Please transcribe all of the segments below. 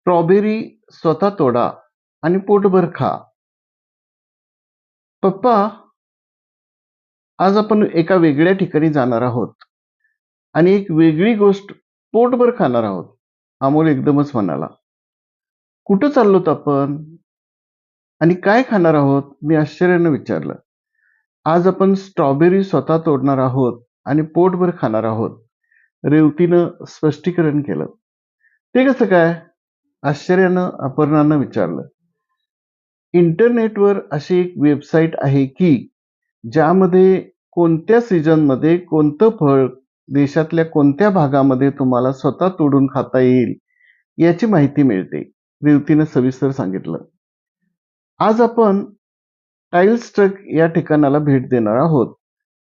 Strawberry स्वतः तोडा आणि पोटभर खा. पप्पा आज आपण एका वेगळ्या ठिकाणी जाणार आहोत आणि एक वेगळी गोष्ट पोटभर खाणार आहोत अमोल एकदमच म्हणाला. कुठं चाललोत आपण? आणि काय खाणार आहोत? मी आश्चर्यानं विचारलं. आज आपण स्ट्रॉबेरी स्वतः तोडणार आहोत आणि पोटभर खाणार आहोत रेवतीनं स्पष्टीकरण केलं. ते कसं काय? आश्चर्यानं अपर्णानं विचारलं इंटरनेटवर अशी एक वेबसाईट आहे की ज्यामध्ये कोणत्या सीझनमध्ये कोणतं फळ देशातल्या कोणत्या भागामध्ये तुम्हाला स्वतः तोडून खाता येईल याची माहिती मिळते रेवतीनं सविस्तर सांगितलं. आज आपण टाईल्स ट्रक या ठिकाणाला भेट देणार आहोत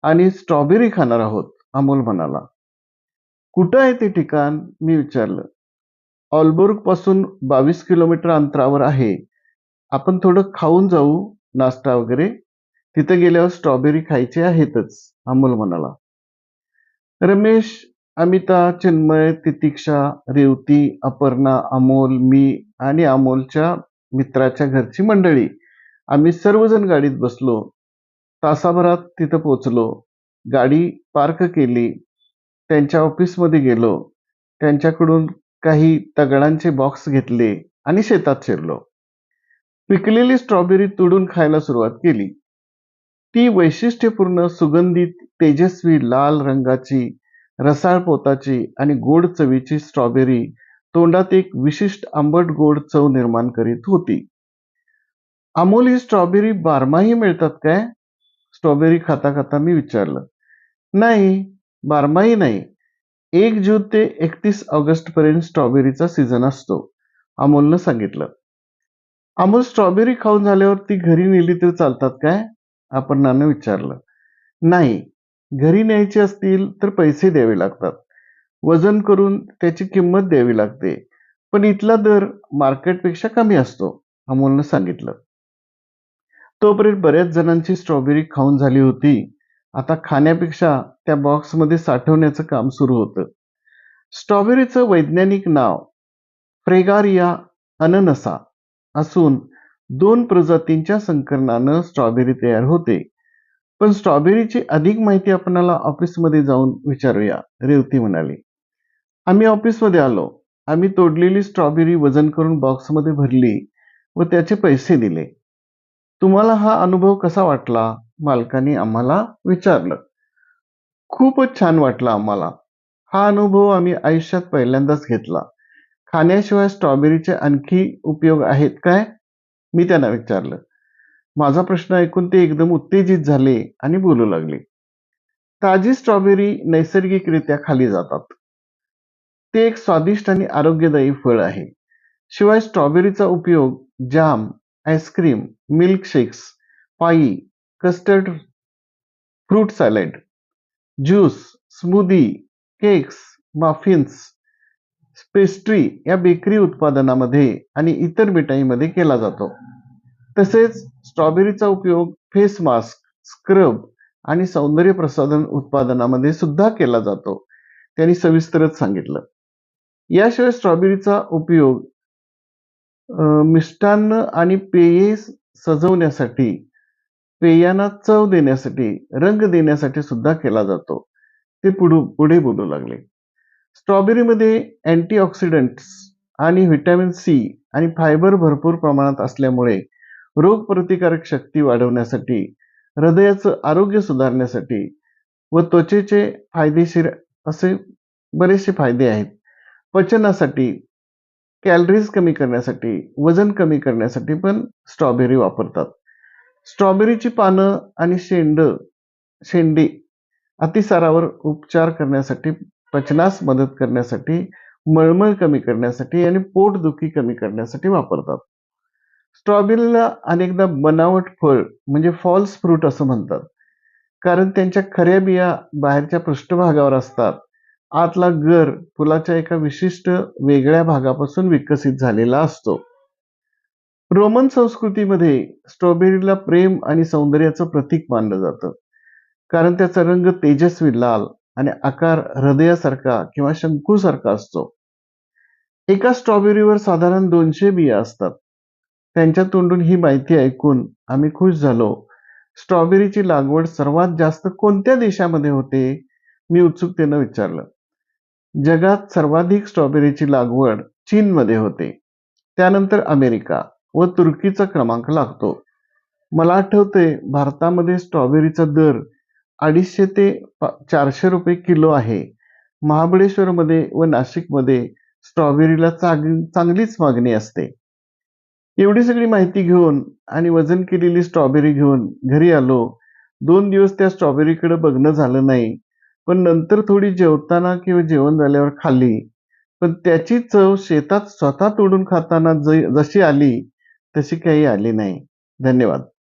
आणि स्ट्रॉबेरी खाणार आहोत अमोल म्हणाला. कुठं आहे ते ठिकाण? मी विचारलं. ऑलबोर्गपासून बावीस किलोमीटर अंतरावर आहे. आपण थोडं खाऊन जाऊ नाश्ता वगैरे. तिथे गेल्यावर स्ट्रॉबेरी खायची आहेतच अमोल म्हणाला. रमेश अमिता चिन्मय तितिक्षा रेवती अपर्णा अमोल मी आणि अमोलच्या मित्राच्या घरची मंडळी. आम्ही सर्वजण गाडीत बसलो. तासाभरात तिथं पोचलो गाडी पार्क केली. त्यांच्या ऑफिसमध्ये गेलो. त्यांच्याकडून काही तगडांचे बॉक्स घेतले आणि शेतात शिरलो. पिकलेली स्ट्रॉबेरी तुडून खायला सुरुवात केली. ती वैशिष्ट्यपूर्ण सुगंधित तेजस्वी लाल रंगाची रसाळ पोताची आणि गोड चवीची स्ट्रॉबेरी तोंडात एक विशिष्ट आंबट गोड चव निर्माण करीत होती. अमोल ही स्ट्रॉबेरी बारमाही मिळतात काय? स्ट्रॉबेरी खाता खाता मी विचारलं. नाही बारमाही नाही. एक जून ते एकतीस ऑगस्ट पर्यंत स्ट्रॉबेरीचा सीझन असतो अमोलनं सांगितलं. अमोल स्ट्रॉबेरी खाऊन झाल्यावर ती घरी नेली तर चालतात काय? अपर्णानं विचारलं. नाही घरी न्यायची असतील तर पैसे द्यावे लागतात. वजन करून त्याची किंमत द्यावी लागते. पण इथला दर मार्केटपेक्षा कमी असतो अमोलनं सांगितलं. तोपर्यंत बऱ्याच जणांची स्ट्रॉबेरी खाऊन झाली होती. आता खाण्यापेक्षा त्या बॉक्समध्ये साठवण्याचं काम सुरू होतं. स्ट्रॉबेरीचं वैज्ञानिक नाव फ्रेगारिया अननसा असून दोन प्रजातींच्या संकलनानं स्ट्रॉबेरी तयार होते. पण स्ट्रॉबेरीची अधिक माहिती आपणाला ऑफिसमध्ये जाऊन विचारूया रेवती म्हणाली. आम्ही ऑफिसमध्ये आलो. आम्ही तोडलेली स्ट्रॉबेरी वजन करून बॉक्समध्ये भरली व त्याचे पैसे दिले. तुम्हाला हा अनुभव कसा वाटला? मालकाने आम्हाला विचारलं. खूपच छान वाटलं आम्हाला. हा अनुभव आम्ही आयुष्यात पहिल्यांदाच घेतला. खाण्याशिवाय स्ट्रॉबेरीचे आणखी उपयोग आहेत काय? मी त्यांना विचारलं. माझा प्रश्न ऐकून ते एकदम उत्तेजित झाले आणि बोलू लागले. ताजी स्ट्रॉबेरी नैसर्गिकरित्या खाली जातात. ते एक स्वादिष्ट आणि आरोग्यदायी फळ आहे. शिवाय स्ट्रॉबेरीचा उपयोग jam ice cream milkshakes pie custard fruit salad juice smoothie cakes muffins pastry या बेकरी उत्पादनामध्ये आणि इतर मिठाईमध्ये केला जातो. तसेच स्ट्रॉबेरीचा उपयोग फेस मास्क स्क्रब आणि सौंदर्य प्रसाधन उत्पादनामध्ये सुद्धा केला जातो. त्यांनी सविस्तरच सांगितलं. याशिवाय स्ट्रॉबेरीचा उपयोग मिष्टान्न आणि पेये सजवण्यासाठी पेयांना चव देण्यासाठी रंग देण्यासाठी सुद्धा केला जातो. ते पुढ पुढे बोलू लागले. स्ट्रॉबेरीमध्ये अँटीऑक्सिडंट्स आणि व्हिटॅमिन सी आणि फायबर भरपूर प्रमाणात असल्यामुळे रोगप्रतिकारक शक्ती वाढवण्यासाठी हृदयाचं आरोग्य सुधारण्यासाठी व त्वचेचे फायदेशीर असे बरेचसे फायदे आहेत. पचनासाठी कॅलरीज कमी करण्यासाठी वजन कमी करण्यासाठी पण स्ट्रॉबेरी वापरतात. स्ट्रॉबेरीची पानं आणि शेंड शेंडे अतिसारावर उपचार करण्यासाठी पचनास मदत करण्यासाठी मळमळ कमी करण्यासाठी आणि पोटदुखी कमी करण्यासाठी वापरतात. स्ट्रॉबेरीला अनेकदा बनावट फळ म्हणजे फॉल्स फ्रूट असं म्हणतात. कारण त्यांच्या खऱ्या बिया बाहेरच्या पृष्ठभागावर असतात. आतला गर फुलाच्या एका विशिष्ट वेगळ्या भागापासून विकसित झालेला असतो. रोमन संस्कृतीमध्ये स्ट्रॉबेरीला प्रेम आणि सौंदर्याचं प्रतीक मानलं जातं. कारण त्याचा रंग तेजस्वी लाल आणि आकार हृदयासारखा किंवा शंकूसारखा असतो. एका स्ट्रॉबेरीवर साधारण दोनशे बिया असतात. त्यांच्या तोंडून ही माहिती ऐकून आम्ही खुश झालो. स्ट्रॉबेरीची लागवड सर्वात जास्त कोणत्या देशामध्ये होते मी उत्सुकतेनं विचारलं. जगात सर्वाधिक स्ट्रॉबेरीची लागवड चीनमध्ये होते. त्यानंतर अमेरिका. व तुर्कीचा क्रमांक लागतो. मला आठवते भारतामध्ये स्ट्रॉबेरीचा दर अडीचशे ते चारशे रुपये किलो आहे. महाबळेश्वरमध्ये व नाशिकमध्ये स्ट्रॉबेरीला चांग चांगलीच मागणी असते. एवढी सगळी माहिती घेऊन आणि वजन केलेली स्ट्रॉबेरी घेऊन घरी आलो. दोन दिवस त्या स्ट्रॉबेरीकडे बघणं झालं नाही. पण नंतर थोडी जेवताना किंवा जेवण झाल्यावर खाल्ली. पण त्याची चव शेतात स्वतः तोडून खाताना जशी आली तशी काही आली नाही. धन्यवाद.